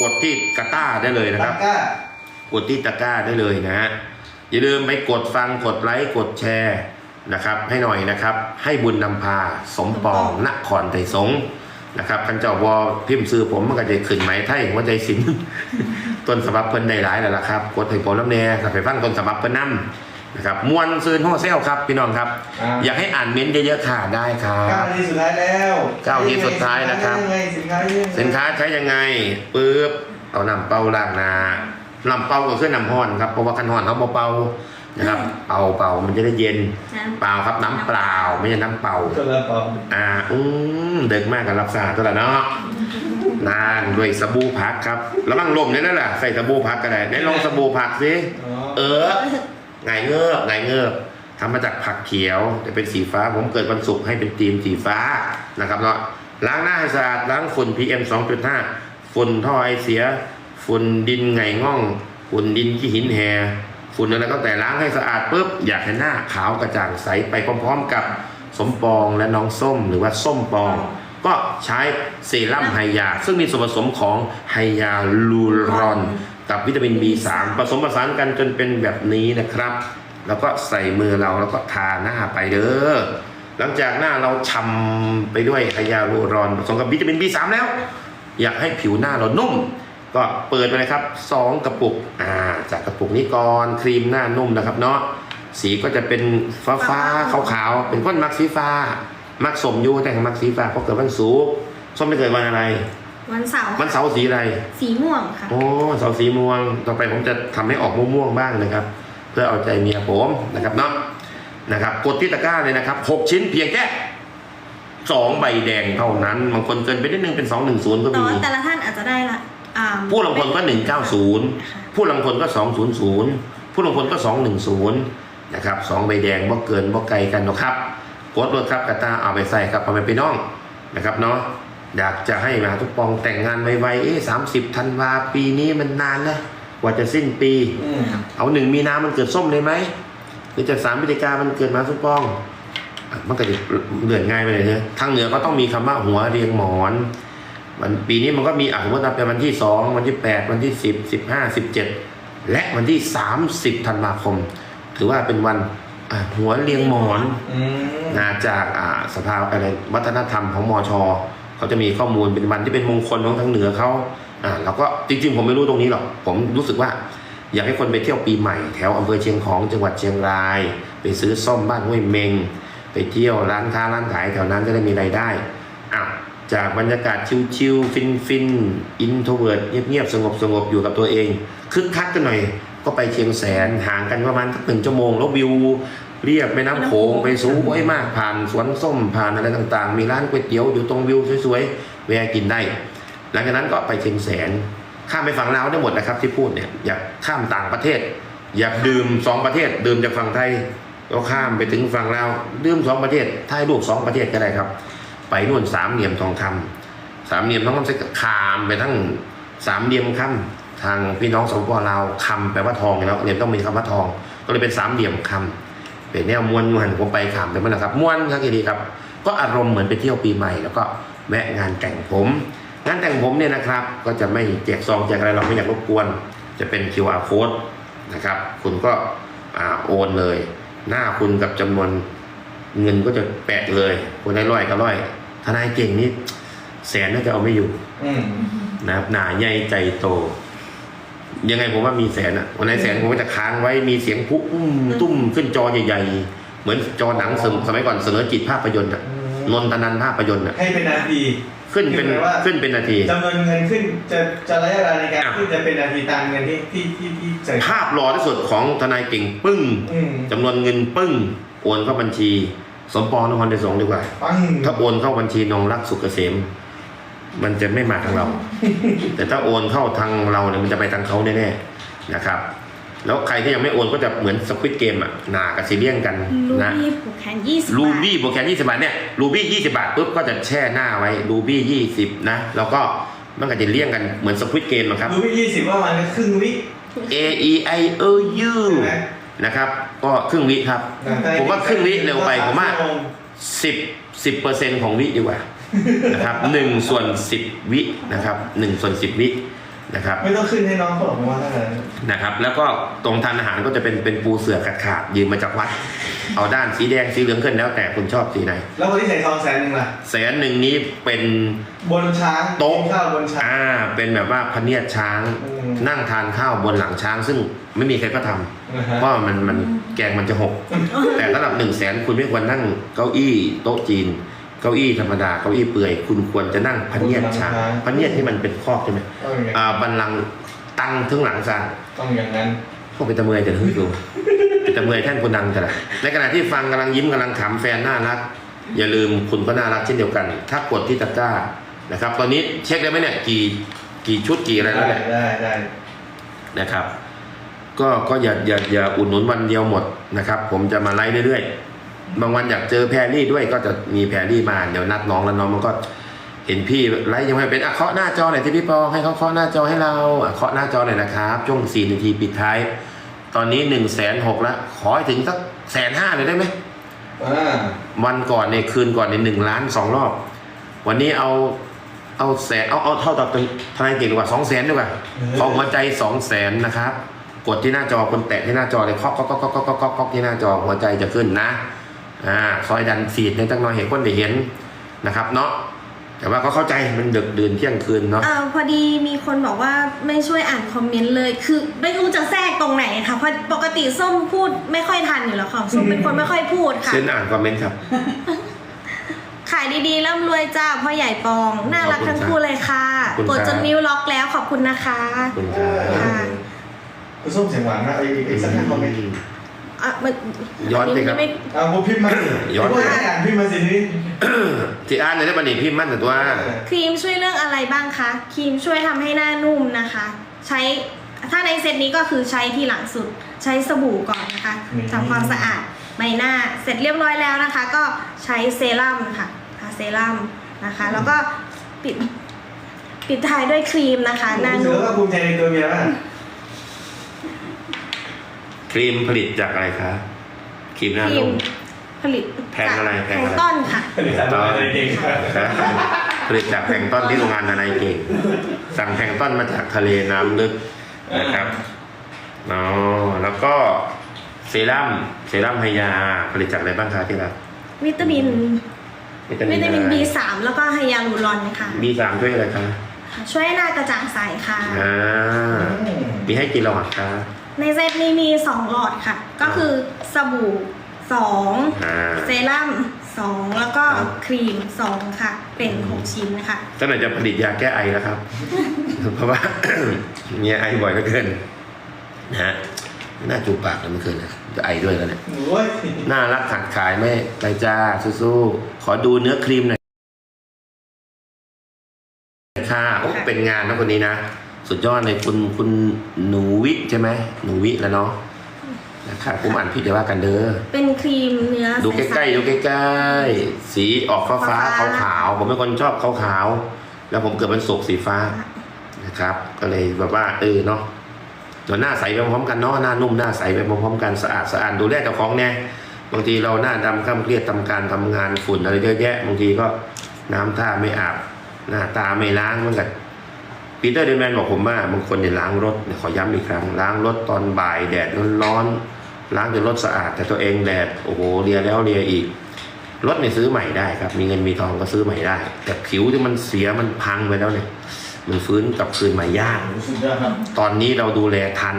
กดที่กระต้าได้เลยนะคตะรับกร้ากดที่ตะกร้าได้เลยนะฮะอย่าลืมไปกดฟังกดไลค์กดแชร์นะครับ ให้หน่อยนะครับ ให้บุญนำพาสมปองนครไทยสงฆ์นะครับคันเจ้าวอพิมพ์ซื้อผมมันก็จะขึ้นไหมไทยหัวใจสิน ต้นสบับเพิ่นได้หลายแล้วล่ะครับ กดให้ผมน้ำแน่กับไปฟังต้นสบับเพิ่นนํ นะครับมวนซืนห่อเซลครับพี่น้องครับอยากให้อ่านเม้นต์เยอะๆค่ะได้ครัเก้าบ นาทีสุดท้ายแล้วเก้านาทีสุดท้ายนะครับสินค้ายังไงสินค้าใช้ยังไงปึ๊บเอาน้ำเป่าล้างหนาน้ำเป่าก็คือน้ำห้อนครับเพราะว่าคันห้อนเขาบ่เป่านะครับ เป่าเป่ามันจะได้เย็นน้ำเปล่าครับน้ำเปล่าไม่ใช่น้ำเป่าคนละปอมอ่าอืมเด็กมากกับรับสาตัวละเนาะนานด้วยสบู่พักครับ แล้วมั่งลมเนี่ยนั่นแหละใส่สบู่พักก็ได้ไหนลองสบู่พักสิ อ๋อเออ ไงเงือบไงเงือบทำมาจากผักเขียวจะเป็นสีฟ้า ผมเกิดวันศุกร์ให้เป็นธีมสีฟ้านะครับเนาะล้างหน้าให้สะอาดล้างฝุ่น PM 2.5 ฝุ่นท่อไอเสีย ฝุ่นดินไงง่อง ฝุ่นดินขี้หินแหฝุ่นอะไรก็แต่ล้างให้สะอาดปุ๊บอยากให้หน้าขาวกระจ่างใสไปพร้อมๆกับสมปองและน้องส้มหรือว่าส้มปอง ก็ใช้เซรั่มไฮยา ซึ่งมีส่วนผสมของไฮยาลูรอน กับวิตามิน B3 ผสมผสานกันจนเป็นแบบนี้นะครับ แล้วก็ใส่มือเราแล้วก็ทาหน้าไปเด้อหลังจากหน้าเราชำไปด้วยไฮยาลูรอนผสมกับวิตามิน B3 แล้ว อยากให้ผิวหน้าเรานุ่ม ก็เปิดไปเลยครับ 2 กระปุกอ่าจากกระปุกนี้ก่อนครีมหน้านุ่มนะครับเนาะสีก็จะเป็นฟ้าฟ้าขาวขาวๆเป็นก้นมักสีฟ้า มักสมยูแต่งมักสีฟ้าเพราะเกิดวันศุกร์ส้มไม่เกิดวันอะไร วันเสาร์วันเสาร์สีอะไร สีม่วงค่ะ โอ้เสาสีม่วง ต่อไปผมจะทำให้ออกม่วงๆบ้างนะครับ เพื่อเอาใจเมียผมนะครับเนาะนะครับ กดที่ตะกร้าเลยนะครับหกชิ้นเพียงแค่สองใบแดงเท่านั้นบางคนเกินไปนิดนึงเป็นสองหนึ่งศูนย์ก็แต่มี ว่าแต่ละท่านอาจจะได้ละอ่าผู้ลงคนก็หนึ่งเก้าศูนย์ค่ะผู้ลงคนก็สองศูนย์ศูนย์ผู้ลงคนก็สองหนึ่งศูนย์นะครับสองใบแดงบ่เกินบ่ไกลกันหรอกครับกดเลยครับกระตาเอาไปใส่ครับเอาไปไปน้องนะครับเนาะ อยากจะให้มาทุกปองแต่งงานไวๆเอ๊สามสิบธันวาปีนี้มันนานแล้วกว่าจะสิ้นปีอืมเอาหนึ่งมีนามันเกิดส้มเลยไหมหรือจะสามพฤศจิกามันเกิดมาทุกปองอะมันก็จะเลื่อนง่ายไปเลยเนอะทางเหนือก็ต้องมีคำว่าหัวเรียงหมอนมันปีนี้มันก็มีอะสมมตินับเป็นวันที่สองวันที่แปดวันที่สิบสิบห้าสิบเจ็ดและวันที่สามสิบธันวาคม ถือว่าเป็นวันอะหัวเรียงหมอนอืมนะจากอ่าสภาอะไรวัฒนธรรมของมอช เขาจะมีข้อมูลเป็นวันที่เป็นมงคลของทางเหนือเขาอ่าเราก็จริง ๆ ผมไม่รู้ตรงนี้หรอกผมรู้สึกว่า อยากให้คนไปเที่ยวปีใหม่แถวอำเภอเชียงของจังหวัดเชียงราย ไปซื้อส้มบ้านห้วยเมง ไปเที่ยวร้านค้าร้านขายแถวนั้นจะได้มีรายได้อะจากบรรยากาศชิลๆฟินๆอินโทรเวิร์ดเงียบๆสงบๆอยู่กับตัวเองคึกคักกันหน่อย ก็ไปเชียงแสนห่างกันประมาณสักหนึ่งชั่วโมง แล้ววิว เรียบแม่น้ำโขงไปสูงไว้มากผ่านสวนส้มผ่านอะไรต่างๆ มีร้านก๋วยเตี๋ยวอยู่ตรงวิวสวยๆแวะกินได้ หลังจากนั้นก็ไปเชียงแสนข้ามไปฝั่งลาวได้หมดนะครับที่พูดเนี่ยอยากข้ามต่างประเทศ อยากดื่มสองประเทศ ดื่มจากฝั่งไทยก็ข้ามไปถึงฝั่งลาวดื่มสองประเทศถ่ายรูปสองประเทศก็ได้ครับ ไปนู่นสามเหลี่ยมทองคำสามเหลี่ยมทองคำใช้ขามไปทั้งสามเหลี่ยมคำทางพี่น้องสปปลาวคำแปลว่าทองแล้วเหลี่ยมต้องมีคำว่าทอง ก็เลยเป็นสามเหลี่ยมคำ เป็นแนวมวนมวนผมไปขามไปมันนะครับมวนครับทีดีครับ ก็อารมณ์เหมือนไปเที่ยวปีใหม่ แล้วก็แวะงานแต่งผม งานแต่งผมเนี่ยนะครับ ก็จะไม่แจกซองแจกอะไรเราไม่อยากรบกวน จะเป็น QR code นะครับ คุณก็อ่าโอนเลย หน้าคุณกับจำนวนเงินก็จะแปะเลยคนได้ร้อยก็ร้อยทนายเก่งนี่แสนน่าจะเอาไม่อยู่อืมนะครับหนาใหญ่ใจโต ยังไงผมว่ามีแสนอะวันไหนแสนผมก็จะค้างไว้มีเสียงพุอุ้มตุ้มขึ้นจอใหญ่ๆ เหมือนจอหนังสมสมัยก่อนเสนอจิตภาพยนตร์อะนนทนันภาพยนตร์อะให้เป็นนาทีขึ้นเป็นคือหมายว่าขึ้นเป็นนาทีจำนวนเงินขึ้นจะจะระยะเวลาในการอะขึ้นจะเป็นนาทีตามเงินที่ที่ที่ที่ใส่ภาพหล่อที่สุดของทนายเก่งปึ้งอืมจำนวนเงินปึ้งโอนเข้าบัญชี สมปองนครไทยสงฆ์ดีกว่าปังถ้าโอนเข้าบัญชีนงรักสุกเกษม มันจะไม่มาทางเรา แต่ถ้าโอนเข้าทางเราเนี่ยมันจะไปทางเขาแน่ๆนะครับ แล้วใครที่ยังไม่โอนก็จะเหมือนสควิตเกมอะหนากับซีเรียงกันลูนะบี้ผูกแขนยี่สิบรูบาทบี้โปรแกรม20บาทเนี่ยรูบี้20บาทปุ๊บก็จะแช่หน้าไว้รูบี้20นะแล้วก็มันก็จะเลี่ยงกันเหมือนสควิตเกมอะครับดูวิยี่สิบว่ามันครึ่งวิ A E I O U ใช่ไหม นะครับ ก็ครึ่งวิครับ ผมว่าครึ่งวิเร็วไปผมว่าสิบสิบเปอร์เซ็นของวิดีกว่า นะครับหนึ่งส่วนสิบวินะครับหนึ่งส่วนสิบวินะครับไม่ต้องขึ้นให้น้องเขาหรอกผมว่าถ้าเกิดนะครับ แล้วก็ตรงทานอาหารก็จะเป็นเป็นปูเสือขาดขาดๆยืมมาจากวัด เอาด้านสีแดงสีเหลืองขึ้นแล้วแต่คุณชอบสีไหนแล้วคนที่ใส่ทองแสนหนึ่งล่ะแสนหนึ่งนี้เป็นบนช้างโต๊ะกินข้าวบนช้าง อ่าเป็นแบบว่าพะเนียดช้าง อืม นั่งทานข้าวบนหลังช้าง ซึ่งไม่มีใครก็ทำนะฮะเพราะมันมันแกงมันจะหก แต่สำหรับหนึ่งแสนคุณไม่ควรนั่งเก้าอี้โต๊ะจีน เก้าอี้ธรรมดาเก้าอี้เปื่อยคุณควรจะนั่งพะเนียดช้างพะเนียดที่มันเป็นครอบใช่ไหมต้องอย่างอ่าบันลังก์ตั้งทึ่งหลังซางต้องอย่างนั้นพวกเป็นตะเมยจะทึ่งดูเป็นตะเมยแท่นคนดังกันละในขณะที่ฟังกำลังยิ้มกำลังขำแฟนน่ารัก อย่าลืมคุณก็น่ารักเช่นเดียวกัน ถ้ากดที่ตะกร้านะครับ ตอนนี้เช็คได้ไหมเนี่ยกี่กี่ชุดกี่อะไรแล้วได้เนี่ยได้ได้นะครับ ก็ก็อย่าอย่าอย่าอุดหนุนวันเดียวหมดนะครับ ผมจะมาไลฟ์เรื่อยๆ บางวันอยากเจอแพรรี่ด้วยก็จะมีแพรรี่มาเดี๋ยวนัดน้องแล้วน้องมันก็เห็นพี่ไลฟ์ยังไม่เป็นอะเคาะหน้าจอหน่อยที่พี่ปองให้เขาเคาะหน้าจอให้เราอะเคาะหน้าจอหน่อยนะครับช่วงสี่นาทีปิดท้าย ตอนนี้หนึ่งแสนหกแล้วขอให้ถึงสักแสนห้าเลยได้ไหมวันก่อนในยคืนก่อนในหนึ่งล้านสองรอบ วันนี้เอาเอาแสนเอาเอาเท่ากับทนายเก่งดีกว่าสองแสนดีกว่าขอหัวใจสองแสนนะครับกดที่หน้าจอคนแตะที่หน้าจอเลยเคาะเคาะเคาะเคาะเคาะเคาะเคาะที่หน้าจอหัวใจจะขึ้นนะ อ่าซอยดันฟีดในตั้งน้อยเห็นคนได้เห็นนะครับเนาะแต่ว่าก็เข้าใจมันดึกดื่นเที่ยงคืนเนาะอ่าพอดีมีคนบอกว่าไม่ช่วยอ่านคอมเมนต์เลย คือไม่รู้จะแทรกตรงไหนค่ะเพราะปกติส้มพูดไม่ค่อยทันอยู่แล้วค่ะส้มเป็นคนไม่ค่อยพูดค่ะเช่นอ่านคอมเมนต์ครับ ขายดีๆร่ำรวยจ้าพ่อใหญ่ปอง น่ารักทั้งคู่เลยค่ะขอบคุณกดครับจนนิ้วล็อกแล้วขอบคุณนะคะขอบคุณครับค่ะคุณส้มเสียงหวานมากไอ้ไอ้สักคำไม่ดี อะมันย้อนสิครับ ไม่เอาผมพิมพ์มาย้อน พวกให้อ่านพิมพ์มาสินี่ที่อ่านในได้บันทึกพิมพ์มั่นแต่ตัวครีมช่วยเรื่องอะไรบ้างคะครีมช่วยทำให้หน้านุ่มนะคะ ใช้ถ้าในเซตนี้ก็คือใช้ที่หลังสุดใช้สบู่ก่อนนะคะทำความสะอาดใบหน้าเสร็จเรียบร้อยแล้วนะคะ ก็ใช้เซรั่มค่ะทาเซรั่มนะคะ แล้วก็ปิดปิดท้ายด้วยครีมนะคะหน้าเสืนุ่อมก็ภูมิใจในตัวเมียมาก ครีมผลิตจากอะไรคะครีมหน้าครีนมม ผลิตแพงอะไรแพงอะไร ต้นค่ะผลิตภัณฑ์อะไรเก่งครับผลิตจากแพลงก์ต้นที่โรงงานนาไนเก่ง สั่งแพลงก์ต้นมาจากทะเลน้ำลึกนะครับอ๋อแล้วก็เซรั่มเซรั่มไฮยาผลิตจากอะไรบ้างคะที่รักวิตามิน วิตามิวินตามินอะไร B3 แล้วก็ไฮยาลูรอนค่ะ บีสามช่วยอะไรคะช่วยให้หน้ากระจ่างใสค่ะ อ่ามีให้กินหลอดคะ ในเซตนี้มี 2 หลอดค่ะ ก็คือสบู่ 2 อ่า เซรั่ม 2 แล้วก็ครีม 2 ค่ะ เป็น 6 ชิ้นนะคะ ท่านไหนจะผลิตยาแก้ไอแล้วครับ เพราะว่าเมียไอบ่อยเหลือเกินนะฮะน่าจูบปากเลยเมื่อคืนนะจะไอด้วยแล้วเนี่ย โอ้ยน่ารักขัดขายไม่ไปจ้าสู้ๆขอดูเนื้อครีมหน่อยค่ะโอ้เป็นงานนะคนนี้นะ สุดยอดเลยคุณคุณหนูวิใช่ไหมหนูวิแล้วเนาะนะครับผมอ่านผิดจะว่ากันเด้อ เป็นครีมเนื้อดูใกใสล้ๆดูใกล้ๆสีออกฟ้าฟ้าขาวฟ้าขาวๆผมเป็นคนชอบขาวขาวๆแล้วผมเกิดเป็นศกสีฟ้านะครับ ก็เลยแบบว่า เออเนาะเดี๋ยวหน้าใสไปพร้อมกันเนาะหน้านุ่มหน้าใสไปพร้อมๆกันสะอาดสะอาดดูแลเจ้าของแน่บางทีเราหน้าดำข้ามเครียดทำการทำงานฝุ่นอะไรเยอะแยะบางทีก็น้ำท่าไม่อาบหน้าตาไม่ล้างเหมันกัน ปีเตอร์เดนแมนบอกผมว่าบางคนเนี่ยล้างรถเนี่ยขอย้ำอีกครั้ง ล้างรถตอนบ่ายแดดร้อนๆล้างจนรถสะอาดแต่ตัวเองแดดโอ้โหเลียแล้วเลียอีกรถเนี่ยซื้อใหม่ได้ครับ มีเงินมีทองก็ซื้อใหม่ได้ แต่ผิวที่มันเสียมันพังไปแล้วเนี่ย มันฟื้นกลับคืนใหม่ยากสุดยอดครับตอนนี้เราดูแลทัน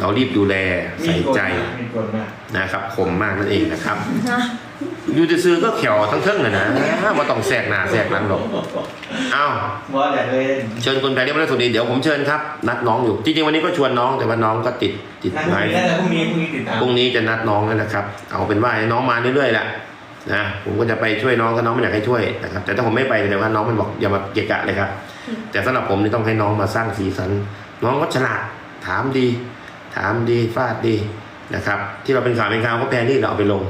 เรารีบดูแลใส่ใจมีกฎมากนะครับคมมากนั่นเองนะครับนะ อยูจะซื้อก็เขียวทั้งเทิงเลยนะว่าต้องแสกหน้าแสกหลังหรอกอ้าวบอสอยากเลยเชิญคุณแพรรี่มาเล่นสดดีเดี๋ยวผมเชิญครับ นัดน้องอยู่จริงๆวันนี้ก็ชวนน้องแต่ว่าน้องก็ติดติดนั่งไม้คุยได้แล้วพรุ่งนี้พรุ่งนี้ติดตามพรุ่งนี้จะนัดน้องแล้วนะครับ เอาเป็นว่าให้น้องมาเรื่อยๆแหละนะผมก็จะไปช่วยน้องก็น้องไม่อยากให้ช่วยนะครับแต่ถ้าผมไม่ไปแต่ว่าน้องมันบอกอย่ามาเกะกะเลยครับ แต่สำหรับผมนี่ต้องให้น้องมาสร้างสีสัน น้องก็ฉลาดถามดี ถามดีฟาดดีนะครับ ที่เราเป็นข่าวเป็นข่าวก็แพรรี่เราเอาไปลง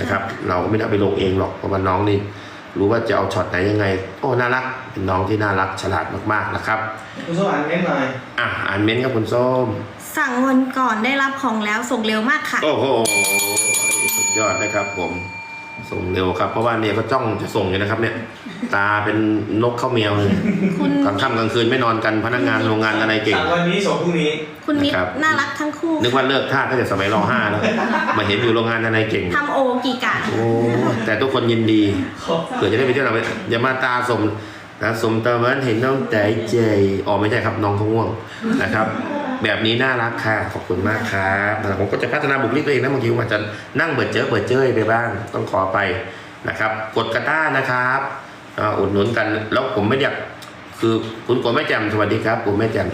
นะครับ เราก็ไม่ได้เอาไปลงเองหรอกเพราะว่าน้องนี่รู้ว่าจะเอาช็อตไหนยังไง โอ้น่ารักเป็นน้องที่น่ารักฉลาดมากๆนะครับคุณส้มอ่านเม้นต์หน่อยอะอ่านเม้นต์ครับคุณส้มสั่งวันก่อนได้รับของแล้วส่งเร็วมากค่ะ โอ้โหสุดยอดนะครับผม ส่งเร็วครับ เพราะว่าเนี่ยก็จ้องจะส่งอยู่นะครับ เนี่ย ตาเป็นนกเข้าแมวเลยคุณกลางค่ำกลางคืนไม่นอนกันพนักงานโรงงานอะไรเก่ง สั่งวันนี้ส่งพรุ่งนี้ คุณมิตรนะครับ น่ารักทั้งคู่นึกว่าเลิกท่าตั้งแต่สมัยรห้าแล้วมาเห็นอยู่โรงงานอะไรเก่ง ทำโอกี่กะโอ้แต่ทุกคนยินดีเผื่อจะได้ไปเที่ยวเราอย่ามาตาสมนะสมตะวันเห็นน้องใจเจอ๋อไม่ใช่ครับน้องเขาง่วงนะครับ แบบนี้น่ารักค่ะ ขอบคุณมากครับผมก็จะพัฒนาบุคลิกตัวเองนะบางทีผมอาจจะนั่งเปิดเจอเปิดเจ้ยไปบ้างต้องขอไปนะครับ กดกระต้านะครับอุดหนุนกันแล้วผมไม่อยากคือคุณกดแม่แจ่มสวัสดีครับผมแม่แจ่ม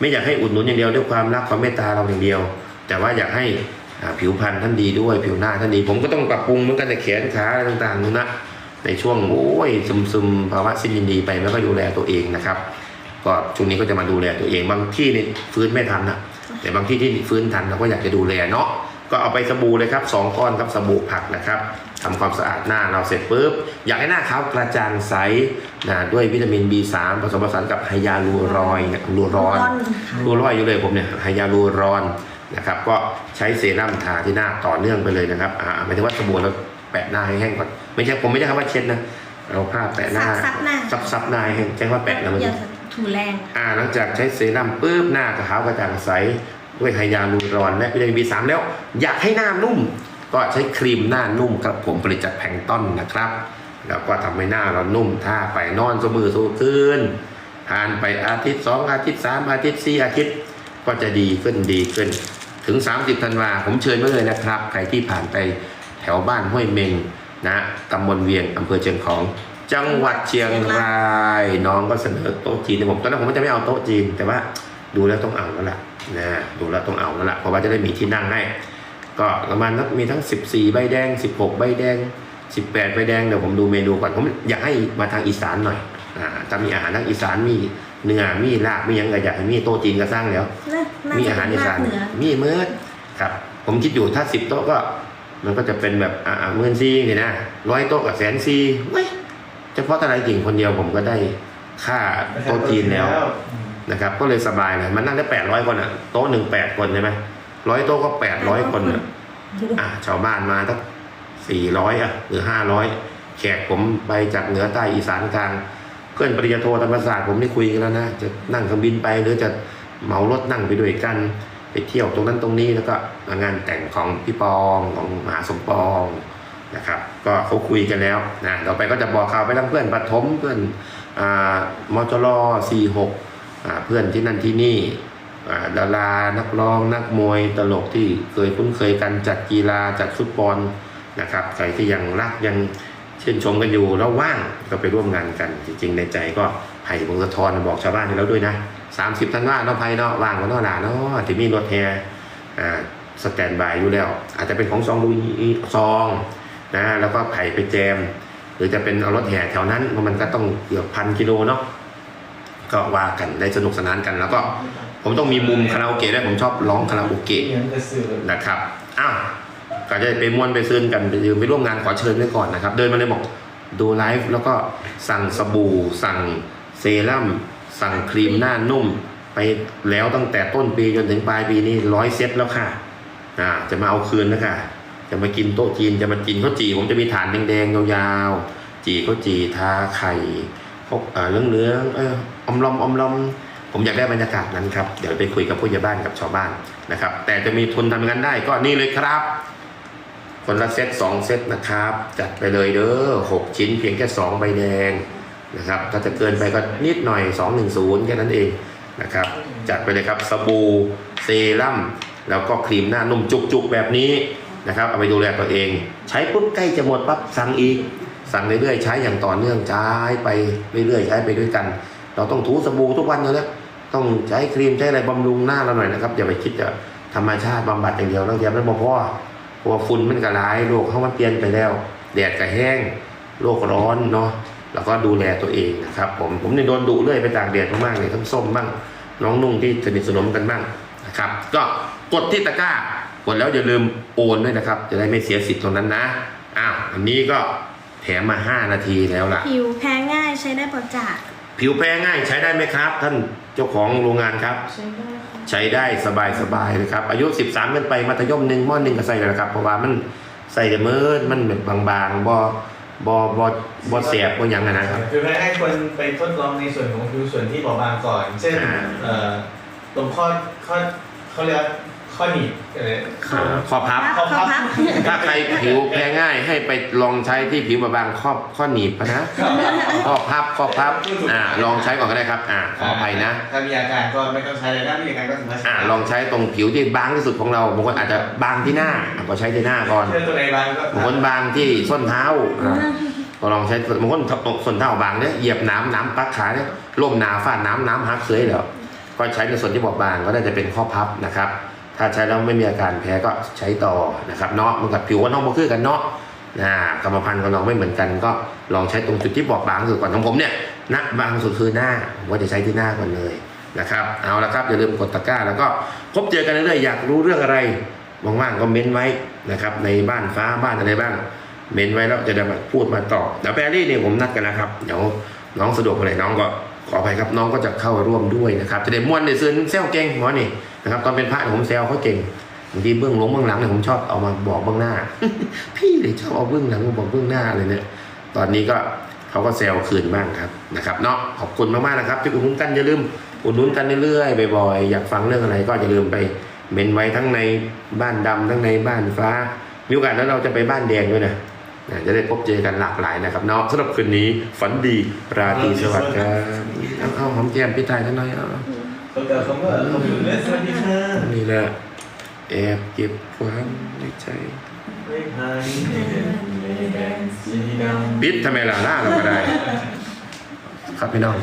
ไม่อยากให้อุดหนุนอย่างเดียวด้วยความรักความเมตตาเราอย่างเดียว แต่ว่าอยากให้ผิวพรรณท่านดีด้วยผิวหน้าท่านดี ผมก็ต้องปรับปรุงเหมือนกันแต่แขนขาอะไรต่างๆนู่นนะในช่วงโอ้ยซึมๆภาวะสิ้นยินดีไปไม่ค่อยดูแลตัวเองนะครับ ก็ช่วงนี้ก็จะมาดูแลตัวเองบางที่นี่ฟื้นไม่ทันนะแต่บางที่ที่ฟื้นทันเราก็อยากจะดูแลเนาะก็เอาไปสบู่เลยครับสองก้อนครับสบู่ผักนะครับทำความสะอาดหน้าเราเสร็จปุ๊บอยากให้หน้าขาวกระจ่างใสนะด้วยวิตามิน B3 ผสมผสานกับไฮยาลูรอยด์นะลูรอนรูร้อยอยู่เลยผมเนี่ยไฮยาลูรอนนะครับก็ใช้เซรั่มทาที่หน้าต่อเนื่องไปเลยนะครับอ่าหมายถึงว่าสบู่เราแปะหน้าให้แห้งก่อนไม่ใช่ผมไม่ใช่คำว่าเช็ดนะเราผ้าแปะหน้าซับๆหน้าซับซับหน้าให้แห้งใช้คำว่าแปะนะมันอย่า ถูแรงอ่าหลังจากใช้เซรั่มปุ๊บหน้าก็ขาวกระจ่างใสด้วยไฮยาลูรอนและวิตามิน B3 แล้ว อยากให้หน้านุ่ม ก็ใช้ครีมหน้านุ่มครับผมผลิตจากแพลงต้นนะครับ แล้วก็ทำให้หน้าเรานุ่มท่าไปนอนสมือสูคืนผ่านไปอาทิตย์สองอาทิตย์สามอาทิตย์สี่อาทิตย์ ก็จะดีขึ้นดีขึ้น ถึง 30ธันวาผมเชิญไว้เลยนะครับ ใครที่ผ่านไปแถวบ้านห้วยเมงนะตำบลเวียงอำเภอเชียงของ จังหวัดเชียงรายน้องก็เสนอโต๊ะจีนให้ผมตอนแรกผมก็จะไม่เอาโต๊ะจีน แต่ว่าดูแล้วต้องเอาแล้วล่ะนะดูแล้วต้องเอาแล้วล่ะเพราะว่าจะได้มีที่นั่งให้ก็ประมาณนักมีทั้ง 14 ใบแดง 16 ใบแดง 18 ใบแดงเดี๋ยวผมดูเมนูก่อนผมอยากให้มาทางอีสานหน่อยอ่าถ้ามีอาหารทางอีสานมีเนื้อมีลาบมีหยังก็อยากให้มีโต๊ะจีนก็สร้างแล้วน่าน่ามีจะอาหารเป็อีนสาภานคเหนือมีเมื่อครับ ผมคิดอยู่ถ้าสิบโต๊ะก็ มันก็จะเป็นแบบอ่าหมื่นซีนี่นะร้อยโต๊ะกับแสนซีเว้ย เฉพาะทนายจริงคนเดียวผมก็ได้ค่าโต๊ะจีนแล้วนะครับ ก็เลยสบายเลยมันนั่งได้แปดร้อยคนอะโต๊ะหนึ่งแปดคนใช่ไหมร้อยโต๊ะก็แปดร้อยคนอะอะชาวบ้านมาตั้งสี่ร้อยอะหรือห้าร้อยแขกผมไปจากเหนือใต้อีสานกลางเพื่อนปริญญาโทธรรมศาสตร์ผมได้คุยกันแล้วนะจะนั่งเครื่องบินไปหรือจะเหมารถนั่งไปด้วยกันไปเที่ยวตรงนั้นตรงนี้แล้วก็งานแต่งของพี่ปองของมหาสมปอง นะครับ ก็เขาคุยกันแล้วนะต่อไปก็จะบอกข่าวไปทั้งเพื่อนปฐมเพื่อนอ่ามจร46อ่าเพื่อนที่นั่นที่นี่ดารานักร้องนักมวยตลกที่เคยคุ้นเคยกันจัดกีฬาจัดฟุตบอลนะครับใครที่ยังรักยังชื่นชมกันอยู่แล้วว่างก็ไปร่วมงานกัน จริง ๆ ในใจก็ไผ่พงศธรบอกชาวบ้านให้แล้วด้วยนะ 30ธันว่าเนาะไผ่เนาะว่างกันเนาะหลานเนาะที่มีรถแฮอ่าสแตนบายอยู่แล้ว อาจจะเป็นของซองดูซอง นะแล้วก็ไผ่ไปแจม หรือจะเป็นเอารถแห่แถวนั้นเพราะมันก็ต้องเกือบพันกิโลเนาะก็ว่ากันได้สนุกสนานกันแล้วก็ผมต้องมีมุมคาราโอเกะด้วยผมชอบร้องคาราโอเกะนะครับอ้าวก็จะไปม่วนไปซื้นกันไปยืมไปร่วมงานขอเชิญไว้ก่อนนะครับ เดินมาเลยบอกดูไลฟ์แล้วก็สั่งสบู่ สั่งเซรั่มสั่งครีมหน้านุ่ม ไปแล้วตั้งแต่ต้นปีจนถึงปลายปีนี้ร้อยเซตแล้วค่ะอ่าจะมาเอาคืนนะค่ะ จะมากินโต๊ะจีนจะมากินข้าวจี่ผมจะมีฐานแดงๆยาวๆ จี่ข้าวจี่ทาไข่พวกอ่าเหลือเอออมลอมอมลอมผมอยากได้บรรยากาศนั้นครับ เดี๋ยวไปคุยกับผู้ใหญ่บ้านกับชาวบ้านนะครับ แต่จะมีทุนทำงานได้ก็นี่เลยครับ คนละเซตสองเซตนะครับ จัดไปเลยเด้อหกชิ้นเพียงแค่สองใบแดงนะครับ ถ้าจะเกินไปก็นิดหน่อย210แค่นั้นเองนะครับ จัดไปเลยครับสบู่เซรั่มแล้วก็ครีมหน้านุ่มจุกๆแบบนี้ นะครับเอาไปดูแลตัวเอง ใช้ปุ๊บใกล้จะหมดปั๊บสั่งอีก สั่งเรื่อยๆใช้อย่างต่อเนื่องใช้ไปเรื่อยๆใช้ไปด้วยกัน เราต้องถูสบู่ทุกวันอยู่แล้วต้องใช้ครีมใช้อะไรบำรุงหน้าเราหน่อยนะครับอย่าไปคิดจะธรรมชาติบำบัดอย่างเดียวแล้วเดี๋ยวไม่พอเพราะว่าฝุ่นมันก็ร้ายโลกเขามันเปลี่ยนไปแล้วแดดก็แห้งโลกร้อนเนาะแล้วก็ดูแลตัวเองนะครับ ผมผมเนี่ยโดนดุเรื่อยไปตากแดดมากๆเลยทั้งส้มบ้างน้องนุ่งที่สนิทสนมกันบ้างนะครับ ก็กดที่ตะกร้า กดแล้วอย่าลืมโอนด้วยนะครับ จะได้ไม่เสียสิทธิ์ตรงนั้นนะอ้าวอันนี้ก็แถมมา 5 นาทีแล้วล่ะ ผิวแพ้ง่ายใช้ได้ประจักษ์ผิวแพ้ง่ายใช้ได้ไหมครับ ท่านเจ้าของโรงงานครับ ใช้ได้ค่ะใช้ได้สบายสบายๆเลยครับ อายุ 13ขึ้นไปมัธยมหนึ่งมหนึ่งก็ใส่เลยนะครับ เพราะว่ามันใส่แต่เมินมันแบบบางๆบ่บ่บ่บ่เสียบบ่หยังอะนะครับ คือให้คนไปทดลองในส่วนของผิวส่วนที่บอบบางก่อน เช่นอ่า เอ่อตรงข้อข้อเขาเรียกว่า ข้อหนีบอะไร อ่าข้อพับข้อพับ ถ้าใครผิวแพ้ง่ายให้ไปลองใช้ที่ผิวบางๆข้อข้อหนีบนะข้อพับข้อพับอ่าลองใช้ก่อนก็ได้ครับอ่าขออภัยนะ ถ้ามีอาการก็ไม่ต้องใช้เลยถ้าไม่มีอาการก็สามารถใช้อ่าลองใช้ตรงผิวที่บางที่สุดของเราบางคนอาจจะบางที่หน้าอะก็ใช้ที่หน้าก่อนเชื่อตัวไหนบางก็บางคนบางที่ส้นเท้าอ่าก็ลองใช้บางคนส้นเท้าบางเนี่ยเหยียบน้ำน้ำปักขาเนี่ยล่มหนาฟาดน้ำน้ำฮักเสยแล้วก็ใช้ในส่วนที่บอบบางก็ได้จะเป็นข้อพับนะครับ ถ้าใช้แล้วไม่มีอาการแพ้ก็ใช้ต่อนะครับเนาะมันกับผิวก็น้องบ่คือกันเนาะนะกรรมพันธุ์ของน้องไม่เหมือนกันก็ลองใช้ตรงจุดที่บอบบางสุดก่อนของผมเนี่ยน้าบางสุดคือหน้าผมก็จะใช้ที่หน้าก่อนเลยนะครับเอาละครับอย่าลืมกดตะกร้า แล้วก็พบเจอกันเรื่อยๆอยากรู้เรื่องอะไรว่างๆก็เม้นไว้นะครับในบ้านฟ้าบ้านอะไรบ้าง เม้นไว้แล้วจะได้มาพูดมาตอบเดี๋ยวแพรรี่เนี่ยผมนัดกันแล้วครับเดี๋ยวน้องสะดวกเมื่อไหร่น้องก็ขออภัยครับน้องก็จะเข้าร่วมด้วยนะครับจะได้ม้วนในซื้อเซลเก่งหมอนี่ นะครับตอนเป็นพระเนี่ยผมเซลเขาเก่งบางทีเบื้องหลงเบื้องหลังเนี่ยผมชอบเอามาบอกเบื้องหน้า พี่เลยชอบเอาเบื้องหลังมาบอกเบื้องหน้าเลยเนี่ยตอนนี้ก็เขาก็เซลคืนบ้างครับนะครับเนาะขอบคุณมากๆนะครับที่อุดหนุนกันอย่าลืมอุดหนุนกันเรื่อยๆบ่อยๆอยากฟังเรื่องอะไรก็อย่าลืมไปเมนไว้ทั้งในบ้านดำทั้งในบ้านฟ้ามีโอกาสแล้วเราจะไปบ้านแดงด้วยนะนะจะได้พบเจอกันหลากหลายนะครับเนาะสำหรับคืนนี้ฝันดีราตรีสวัสดิ์ครับเอาเอาหอมแก้มพี่ตายท่านหน่อยเอาเขาเกิ และสวัสดีค่ะนี่แหละแอบเก็บความในใจปิดทำไมล่ะล่าเราก็ได้ ครับพี่น้อง